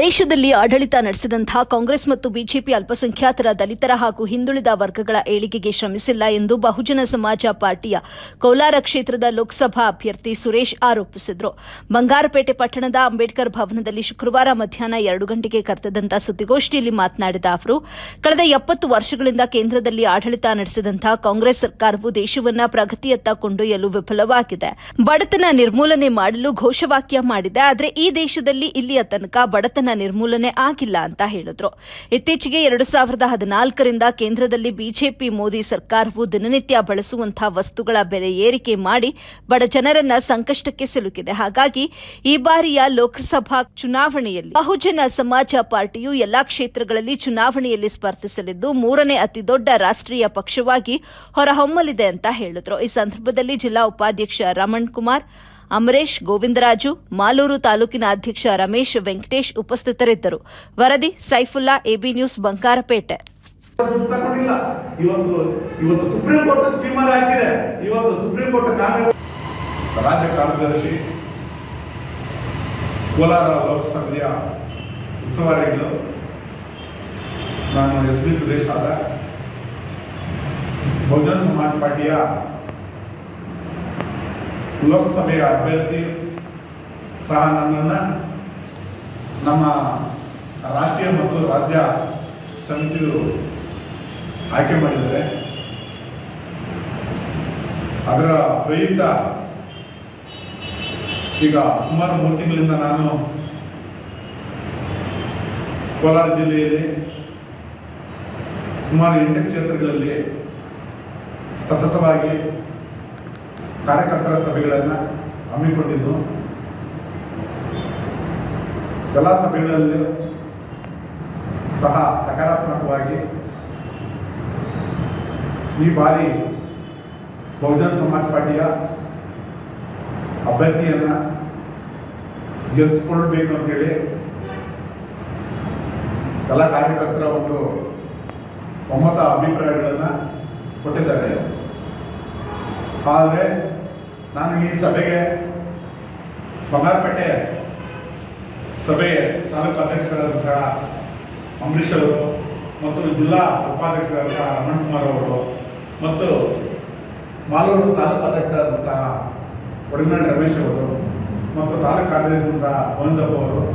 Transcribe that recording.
ದೇಶದಲ್ಲಿ ಆಡಳಿತ ನಡೆಸಿದಂತಹ ಕಾಂಗ್ರೆಸ್ ಮತ್ತು ಬಿಜೆಪಿ ಅಲ್ಪಸಂಖ್ಯಾತರ ದಲಿತರ ಹಾಗೂ ಹಿಂದುಳಿದ ವರ್ಗಗಳ ಏಳಿಗೆಗೆ ಶ್ರಮಿಸಿಲ್ಲ ಎಂದು ಬಹುಜನ ಸಮಾಜ ಪಾರ್ಟಿಯ ಕೋಲಾರ ಕ್ಷೇತ್ರದ ಲೋಕಸಭಾ ಅಭ್ಯರ್ಥಿ ಸುರೇಶ್ ಆರೋಪಿಸಿದರು. ಬಂಗಾರಪೇಟೆ ಪಟ್ಟಣದ ಅಂಬೇಡ್ಕರ್ ಭವನದಲ್ಲಿ ಶುಕ್ರವಾರ ಮಧ್ಯಾಹ್ನ ಎರಡು ಗಂಟೆಗೆ ಕರ್ತದಂತ ಸುದ್ದಿಗೋಷ್ಠಿಯಲ್ಲಿ ಮಾತನಾಡಿದ ಅವರು, ಕಳೆದ ಎಪ್ಪತ್ತು ವರ್ಷಗಳಿಂದ ಕೇಂದ್ರದಲ್ಲಿ ಆಡಳಿತ ನಡೆಸಿದಂತಹ ಕಾಂಗ್ರೆಸ್ ಸರ್ಕಾರವು ದೇಶವನ್ನ ಪ್ರಗತಿಯತ್ತ ಕೊಂಡೊಯ್ಯಲು ವಿಫಲವಾಗಿದೆ. ಬಡತನ ನಿರ್ಮೂಲನೆ ಮಾಡಲು ಘೋಷವಾಕ್ಯ ಮಾಡಿದೆ, ಆದರೆ ಈ ದೇಶದಲ್ಲಿ ಇಲ್ಲಿಯ ತನಕ ಬಡತನ ನಿರ್ಮೂಲನೆ ಆಗಿಲ್ಲ ಅಂತ ಹೇಳಿದ್ರು. ಇತ್ತೀಚೆಗೆ ಎರಡು ಸಾವಿರದ ಹದಿನಾಲ್ಕರಿಂದ ಕೇಂದ್ರದಲ್ಲಿ ಬಿಜೆಪಿ, ಮೋದಿ ಸರ್ಕಾರವು ದಿನನಿತ್ಯ ಬಳಸುವಂತಹ ವಸ್ತುಗಳ ಬೆಲೆ ಏರಿಕೆ ಮಾಡಿ ಬಡ ಜನರನ್ನ ಸಂಕಷ್ಟಕ್ಕೆ ಸಿಲುಕಿದೆ. ಹಾಗಾಗಿ ಈ ಬಾರಿಯ ಲೋಕಸಭಾ ಚುನಾವಣೆಯಲ್ಲಿ ಬಹುಜನ ಸಮಾಜ ಪಾರ್ಟಿಯು ಎಲ್ಲಾ ಕ್ಷೇತ್ರಗಳಲ್ಲಿ ಚುನಾವಣೆಯಲ್ಲಿ ಸ್ಪರ್ಧಿಸಲಿದ್ದು ಮೂರನೇ ಅತಿದೊಡ್ಡ ರಾಷ್ಟ್ರೀಯ ಪಕ್ಷವಾಗಿ ಹೊರಹೊಮ್ಮಲಿದೆ ಅಂತ ಹೇಳಿದ್ರು. ಈ ಸಂದರ್ಭದಲ್ಲಿ ಜಿಲ್ಲಾ ಉಪಾಧ್ಯಕ್ಷ ರಮಣ್ ಕುಮಾರ್ ಅಮರೇಶ್ ಗೋವಿಂದರಾಜು, ಮಾಲೂರು ತಾಲೂಕಿನ ಅಧ್ಯಕ್ಷ ರಮೇಶ್ ವೆಂಕಟೇಶ್ ಉಪಸ್ಥಿತರಿದ್ದರು. ವರದಿ ಸೈಫುಲ್ಲಾ, ಎಬಿ ನ್ಯೂಸ್, ಬಂಕಾರಪೇಟೆ. ರಾಜ್ಯ ಕಾರ್ಯದರ್ಶಿ ಕೋಲಾರ ಲೋಕಸಭೆಯ ಉಸ್ತುವಾರಿಗಳು, ನಾನು ಎಸ್ ಬಿ ಸುರೇಶ್ ಆದ. ಬಹುಜನ ಸಮಾಜ ಪಾರ್ಟಿಯ ಲೋಕಸಭೆಯ ಅಭ್ಯರ್ಥಿ ಸಹ ನನ್ನನ್ನು ನಮ್ಮ ರಾಷ್ಟ್ರೀಯ ಮತ್ತು ರಾಜ್ಯ ಸಮಿತಿಯು ಆಯ್ಕೆ ಮಾಡಿದ್ದಾರೆ. ಅದರ ಪ್ರಯುಕ್ತ ಈಗ ಸುಮಾರು ಮೂರು ತಿಂಗಳಿಂದ ನಾನು ಕೋಲಾರ ಜಿಲ್ಲೆಯಲ್ಲಿ ಸುಮಾರು ಎಂಟು ಕ್ಷೇತ್ರಗಳಲ್ಲಿ ಸತತವಾಗಿ ಕಾರ್ಯಕರ್ತರ ಸಭೆಗಳನ್ನು ಹಮ್ಮಿಕೊಂಡಿದ್ದು. ಎಲ್ಲ ಸಭೆಗಳಲ್ಲಿ ಸಹ ಸಕಾರಾತ್ಮಕವಾಗಿ ಈ ಬಾರಿ ಬಹುಜನ ಸಮಾಜ ಪಾರ್ಟಿಯ ಅಭ್ಯರ್ಥಿಯನ್ನು ಗೆಲ್ಲಿಸ್ಕೊಳ್ಬೇಕು ಅಂತೇಳಿ ಎಲ್ಲ ಕಾರ್ಯಕರ್ತರ ಒಂದು ಒಮ್ಮತ ಅಭಿಪ್ರಾಯಗಳನ್ನು ಕೊಟ್ಟಿದ್ದಾರೆ. ಆದರೆ ನಾನು ಈ ಸಭೆಗೆ ಬಂಗಾರಪೇಟೆ ಸಭೆ ತಾಲೂಕು ಅಧ್ಯಕ್ಷರಾದಂತಹ ಅಂಬರೀಷ್ ಅವರು ಮತ್ತು ಜಿಲ್ಲಾ ಉಪಾಧ್ಯಕ್ಷರಾದಂತಹ ರಮಣ್ ಕುಮಾರ್ ಅವರು ಮತ್ತು ಮಾಲೂರು ತಾಲೂಕು ಅಧ್ಯಕ್ಷರಾದಂತಹ ಒಡನಾಡಿ ರಮೇಶ್ ಅವರು ಮತ್ತು ತಾಲೂಕು ಕಾರ್ಯದರ್ಶಿಯಾದಂತಹ ಗೋವಿಂದಪ್ಪ ಅವರು.